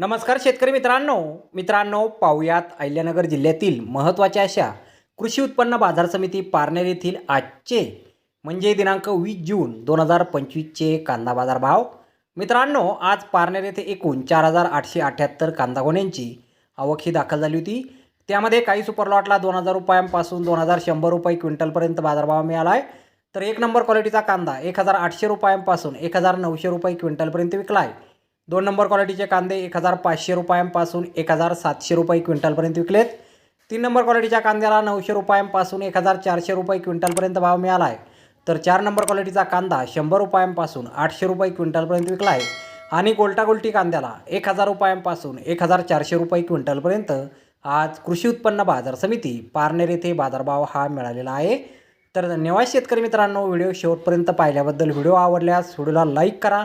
नमस्कार शेतकरी मित्रांनो. मित्रांनो पाहुयात अहिल्यानगर जिल्ह्यातील महत्त्वाच्या अशा कृषी उत्पन्न बाजार समिती पारनेर येथील आजचे म्हणजे दिनांक वीस जून दोन हजार पंचवीसचे कांदा बाजार भाव मित्रांनो आज पारनेर येथे एकूण चार हजार आठशे अठ्ठ्याहत्तर कांदा गोण्यांची आवक ही दाखल झाली होती. त्यामध्ये काही सुपरलॉटला दोन हजार रुपयांपासून दोन हजार शंभर रुपये क्विंटलपर्यंत बाजारभाव मिळाला आहे तर एक नंबर क्वालिटीचा कांदा एक हजार आठशे रुपयांपासून एक हजार नऊशे रुपये क्विंटलपर्यंत विकला आहे दोन नंबर क्वालिटीचे कांदे एक हजार पाचशे रुपयांपासून एक हजार सातशे रुपये क्विंटलपर्यंत विकलेत. तीन नंबर क्वालिटीच्या कांद्याला नऊशे रुपयांपासून एक हजार चारशे रुपये क्विंटलपर्यंत भाव मिळाला आहे तर चार नंबर क्वालिटीचा कांदा शंभर रुपयांपासून आठशे रुपये क्विंटलपर्यंत विकला आहे आणि गोलटागोल्टी कांद्याला एक हजार रुपयांपासून एक हजार चारशे रुपये क्विंटलपर्यंत आज कृषी उत्पन्न बाजार समिती पारनेर येथे बाजारभाव हा मिळालेला आहे. तर धन्यवाद शेतकरी मित्रांनो व्हिडिओ शेवटपर्यंत पाहिल्याबद्दल व्हिडिओ आवडल्यास व्हिडिओला लाईक करा.